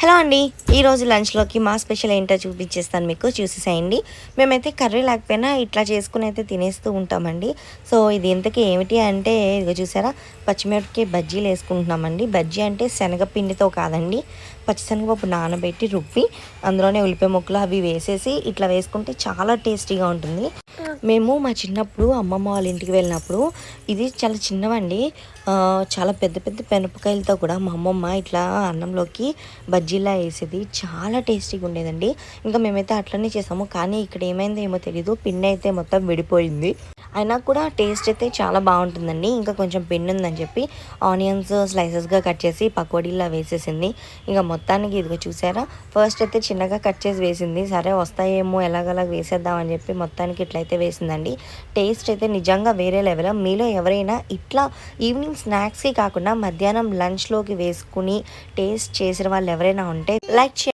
Hello అండి ఈరోజు లంచ్లోకి మా స్పెషల్ ఏంటో చూపించేస్తాను మీకు. చూసేసేయండి. మేమైతే కర్రీ లేకపోయినా ఇట్లా చేసుకుని అయితే తినేస్తూ ఉంటామండి. సో ఇది ఇంతకీ ఏమిటి అంటే ఇదిగో చూసారా? పచ్చిమిరపకాయ బజ్జీలు వేసుకుంటున్నామండి. బజ్జీ అంటే శనగపిండితో కాదండి. పచ్చిశనగపప్పు నానబెట్టి రుబ్బి అందులోనే ఉల్లిపాయ ముక్కలు అవి వేసేసి ఇట్లా వేసుకుంటే చాలా టేస్టీగా ఉంటుంది. మేము మా చిన్నప్పుడు అమ్మమ్మ వాళ్ళ ఇంటికి వెళ్ళినప్పుడు ఇది చాలా చిన్నవండి. చాలా పెద్ద పెద్ద పెనపకాయలతో కూడా మా అమ్మమ్మ ఇట్లా అన్నంలోకి బజ్జీలా వేసేది. చాలా టేస్టీగా ఉండేదండి. ఇంకా మేమైతే అట్లనే చేసాము. కానీ ఇక్కడ ఏమైందో ఏమో తెలీదు. పిండి అయితే మొత్తం విడిపోయింది. అయినా కూడా టేస్ట్ అయితే చాలా బాగుంటుందండి. ఇంకా కొంచెం పిండి ఉందని చెప్పి ఆనియన్స్ స్లైసెస్గా కట్ చేసి పకోడీలా వేసేసింది. ఇంకా మొత్తానికి ఇదిగో చూసారా? ఫస్ట్ అయితే చిన్నగా కట్ చేసి వేసింది. సరే వస్తాయేమో ఎలాగలాగ వేసేద్దామని చెప్పి మొత్తానికి ఇట్లయితే వేసిందండి. టేస్ట్ అయితే నిజంగా వేరే లెవెల్. మీలో ఎవరైనా ఇట్లా ఈవినింగ్ స్నాక్స్కి కాకుండా మధ్యాహ్నం లంచ్లోకి వేసుకుని టేస్ట్ చేసిన వాళ్ళు ఎవరైనా ఉంటే లైక్